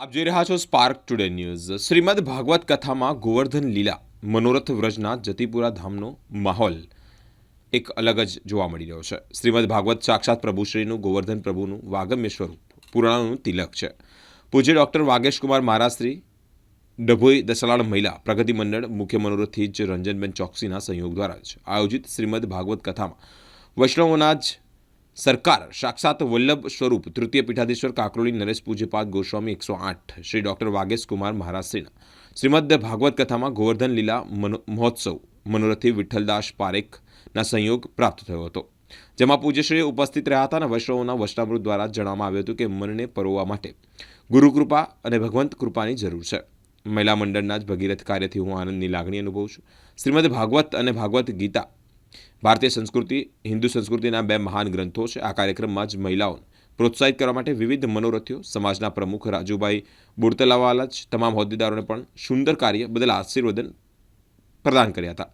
આપ જોઈ રહ્યા છો Spark Today News Shrimad Bhagavat કથામાં ગોવર્ધન લીલા, મનોરથ વ્રજના જતીપુરા ધામનો માહોલ એક અલગ જ જોવા મળી રહ્યો છે. શ્રીમદ ભાગવત સાક્ષાત પ્રભુશ્રીનું, ગોવર્ધન પ્રભુનું વાગમ્ય સ્વરૂપ, પુરાણનું તિલક છે. પૂજ્ય ડૉક્ટર વાગેશકુમાર મહારાજશ્રી ડભોઈ દસલાળ મહિલા, પ્રગતિ મંડળ, મુખ્ય મનોરથથી જ રંજનબેન ચોકસીના સંયોગ દ્વારા જ આયોજિત શ્રીમદ ભાગવત કથામાં વૈષ્ણવોના જ સરકાર, સાક્ષાત વલ્લભ સ્વરૂપ, તૃતીય પીઠાધીશ્વર, કાકરોલી, નરેશ પૂજ્યપાદ, ગોસ્વામી એકસો આઠ, શ્રી ડૉક્ટર વાગેશ કુમાર મહારાજશ્રીના. શ્રીમદ ભાગવત કથામાં ગોવર્ધન લીલા મહોત્સવ, મનોરથી વિઠ્ઠલદાસ પારેખના સંયોગ પ્રાપ્ત થયો હતો. જેમાં પૂજ્યશ્રી ઉપસ્થિત રહ્યા હતા અને વૈષ્ણવોના વચનામૃત દ્વારા જણાવવામાં આવ્યું હતું કે મનને પરોવા માટે ગુરુકૃપા અને ભગવંત કૃપાની જરૂર છે. મહિલા મંડળના જ ભગીરથ કાર્યથી હું આનંદની લાગણી અનુભવું છું. શ્રીમદ ભાગવત અને ભાગવત ગીતા ભારતીય સંસ્કૃતિ, હિન્દુ સંસ્કૃતિના બે મહાન ગ્રંથો છે. આ કાર્યક્રમમાં જ મહિલાઓને પ્રોત્સાહિત કરવા માટે વિવિધ મનોરથીઓ, સમાજના પ્રમુખ રાજુભાઈ બુરતલાવાલા જ તમામ હોદ્દેદારોને પણ સુંદર કાર્ય બદલ આશીર્વાદન પ્રદાન કર્યા હતા.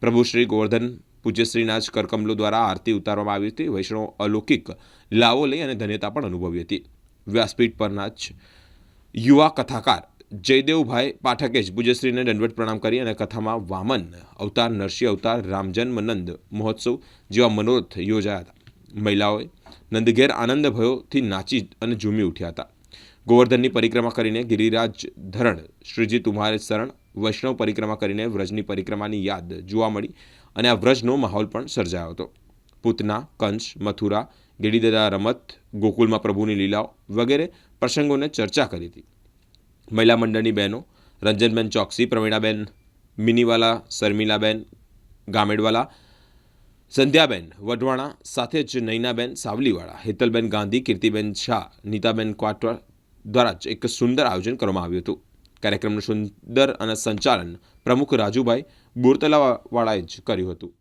પ્રભુ શ્રી ગોવર્ધન પૂજ્યશ્રીના જ કરકમલો દ્વારા આરતી ઉતારવામાં આવી હતી. વૈષ્ણવ અલૌકિક લાવો લઈ અને ધન્યતા પણ અનુભવી હતી. વ્યાસપીઠ પરના જ યુવા કથાકાર જયદેવભાઈ પાઠકે જ પૂજ્યશ્રીને દંડવત પ્રણામ કરી અને કથામાં વામન અવતાર, નરસિંહ અવતાર રામજન્મ નંદ મહોત્સવ જેવા મનોરથ યોજાયા હતા. મહિલાઓએ નંદઘેર આનંદ ભયોથી નાચી અને ઝૂમી ઉઠ્યા હતા. ગોવર્ધનની પરિક્રમા કરીને ગિરિરાજ ધરણ, શ્રીજી તુમ્હારે શરણ, વૈષ્ણવ પરિક્રમા કરીને વ્રજની પરિક્રમાની યાદ જોવા મળી અને આ વ્રજનો માહોલ પણ સર્જાયો હતો. પૂતના, કંસ, મથુરા ગિરિદદા રમત, ગોકુલમાં પ્રભુની લીલાઓ વગેરે પ્રસંગોને ચર્ચા કરી હતી. મહિલા મંડળની બહેનો, રંજનબેન ચોકસી, પ્રવીણાબેન મિનીવાલા, શર્મિલાબેન ગામેડવાલા, સંધ્યાબેન વઢવાણા, સાથે જ નૈનાબેન સાવલીવાળા, હેતલબેન ગાંધી, કીર્તિબેન શાહ, નીતાબેન ક્વાટર દ્વારા જ એક સુંદર આયોજન કરવામાં આવ્યું હતું. કાર્યક્રમનું સુંદર અને સંચાલન પ્રમુખ રાજુભાઈ બોરતલાવાળાએ જ કર્યું હતું.